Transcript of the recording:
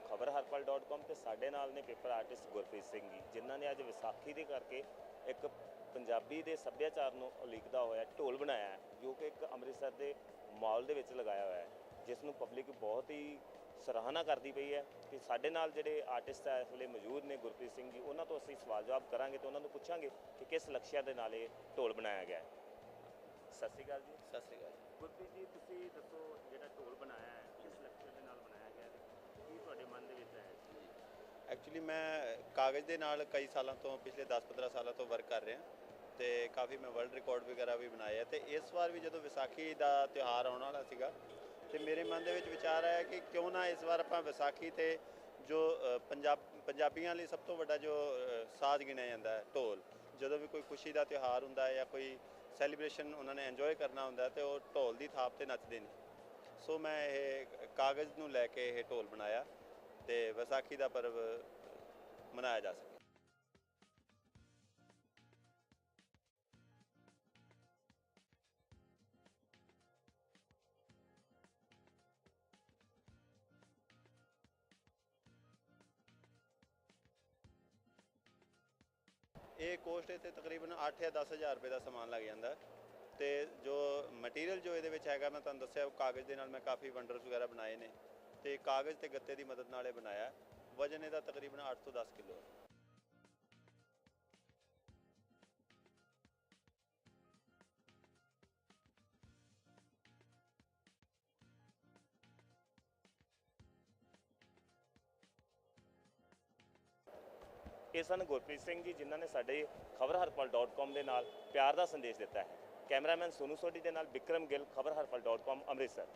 ਖਬਰਹਰਪਲ.com ਤੇ ਸਾਡੇ ਨਾਲ ਨੇ ਪੇਪਰ ਆਰਟਿਸਟ ਗੁਰਪ੍ਰੀਤ ਸਿੰਘ ਜੀ ਜਿਨ੍ਹਾਂ ਨੇ ਅੱਜ ਵਿਸਾਖੀ ਦੇ ਕਰਕੇ ਇੱਕ ਪੰਜਾਬੀ ਦੇ ਸੱਭਿਆਚਾਰ ਨੂੰ ਉਲੀਕਦਾ ਹੋਇਆ ਢੋਲ ਬਣਾਇਆ ਹੈ ਜੋ ਕਿ ਇੱਕ ਅੰਮ੍ਰਿਤਸਰ ਦੇ ਮਾਲ ਦੇ ਵਿੱਚ ਲਗਾਇਆ ਹੋਇਆ ਹੈ ਜਿਸ ਨੂੰ ਪਬਲਿਕ ਬਹੁਤ ਹੀ ਸਰਾਹਨਾ ਕਰਦੀ ਪਈ ਹੈ ਕਿ ਸਾਡੇ ਨਾਲ ਜਿਹੜੇ ਆਰਟਿਸਟ ਹੈ ਇਸ ਵੇਲੇ ਮੌਜੂਦ ਨੇ ਗੁਰਪ੍ਰੀਤ ਸਿੰਘ ਜੀ ਉਹਨਾਂ ਤੋਂ ਅਸੀਂ ਸਵਾਲ ਜਵਾਬ ਕਰਾਂਗੇ ਤੇ ਉਹਨਾਂ ਨੂੰ ਪੁੱਛਾਂਗੇ ਕਿ ਕਿਸ ਲਕਸ਼ਯ ਦੇ ਨਾਲ ਇਹ ਢੋਲ ਬਣਾਇਆ ਗਿਆ ਹੈ। ਸਤਿ ਸ਼੍ਰੀ ਅਕਾਲ ਜੀ। ਸਤਿ ਸ੍ਰੀ ਅਕਾਲ ਗੁਰਪ੍ਰੀਤ ਜੀ ਤੁਸੀਂ ਦੱਸੋ ਜਿਹੜਾ ਢੋਲ ਐਕਚੁਅਲੀ ਮੈਂ ਕਾਗਜ਼ ਦੇ ਨਾਲ ਕਈ ਸਾਲਾਂ ਤੋਂ, ਪਿਛਲੇ 10-15 ਸਾਲਾਂ ਤੋਂ ਵਰਕ ਕਰ ਰਿਹਾ। ਤੇ ਕਾਫੀ ਮੈਂ ਵਰਲਡ ਰਿਕਾਰਡ ਵਗੈਰਾ ਵੀ ਬਣਾਏ ਆ। ਤੇ ਇਸ ਵਾਰ ਵੀ ਜਦੋਂ ਵਿਸਾਖੀ ਦਾ ਤਿਉਹਾਰ ਆਉਣ ਵਾਲਾ ਸੀਗਾ, ਤੇ ਮੇਰੇ ਮਨ ਦੇ ਵਿੱਚ ਵਿਚਾਰ ਆਇਆ ਕਿ ਕਿਉਂ ਨਾ ਇਸ ਵਾਰ ਆਪਾਂ ਵਿਸਾਖੀ ਤੇ ਜੋ ਪੰਜਾਬ, ਪੰਜਾਬੀਆਂ ਲਈ ਸਭ ਤੋਂ ਵੱਡਾ ਜੋ ਸਾਜ਼ ਗਿਣਿਆ ਜਾਂਦਾ ਹੈ, ਢੋਲ। ਜਦੋਂ ਵੀ ਕੋਈ ਖੁਸ਼ੀ ਦਾ ਤਿਉਹਾਰ ਹੁੰਦਾ ਹੈ ਜਾਂ ਕੋਈ ਸੈਲੀਬ੍ਰੇਸ਼ਨ ਉਹਨਾਂ ਨੇ ਇੰਜੋਏ ਕਰਨਾ ਹੁੰਦਾ ਹੈ, ਤੇ ਉਹ ਢੋਲ ਦੀ ਥਾਪ ਤੇ ਨੱਚਦੇ ਨੇ। ਸੋ ਮੈਂ ਇਹ ਕਾਗਜ਼ ਨੂੰ ਲੈ ਕੇ ਇਹ ਢੋਲ ਬਣਾਇਆ। ਤੇ ਵਿਸਾਖੀ ਦਾ ਪਰਵ ਮਨਾਇਆ ਜਾ ਸਕੇ ਇਹ ਕੋਸਟ ਤੇ ਤਕਰੀਬਨ 8 ਜਾਂ 10000 ਰੁਪਏ ਦਾ ਸਮਾਨ ਲੱਗ ਜਾਂਦਾ ਹੈ। ਤੇ ਜੋ ਮਟੀਰੀਅਲ ਜੋ ਇਹਦੇ ਵਿੱਚ ਹੈਗਾ, ਮੈਂ ਤੁਹਾਨੂੰ ਦੱਸਿਆ ਕਾਗਜ਼ ਦੇ ਨਾਲ ਮੈਂ ਕਾਫੀ ਵੰਡਰਸ ਵਗੈਰਾ ਬਣਾਏ ਨੇ ਤੇ ਕਾਗਜ਼ ਤੇ ਗੱਤੇ ਦੀ ਮਦਦ ਨਾਲ ਇਹ ਬਣਾਇਆ। ਵਜਨ ਇਹਦਾ ਤਕਰੀਬਨ 8 ਤੋਂ 10 ਕਿਲੋ ਹੈ। ਇਹ ਸਨ ਗੁਰਪ੍ਰੀਤ ਸਿੰਘ ਜੀ, ਜਿਨ੍ਹਾਂ ਨੇ ਸਾਡੇ ਖਬਰਹਰਪਲ.com ਦੇ ਨਾਲ ਪਿਆਰ ਦਾ ਸੰਦੇਸ਼ ਦਿੱਤਾ ਹੈ। ਕੈਮਰਾਮੈਨ ਸੋਨੂ ਸੋਢੀ ਦੇ ਨਾਲ ਵਿਕਰਮ ਗਿੱਲ ਖਬਰਹਰਪਲ.com ਅੰਮ੍ਰਿਤਸਰ।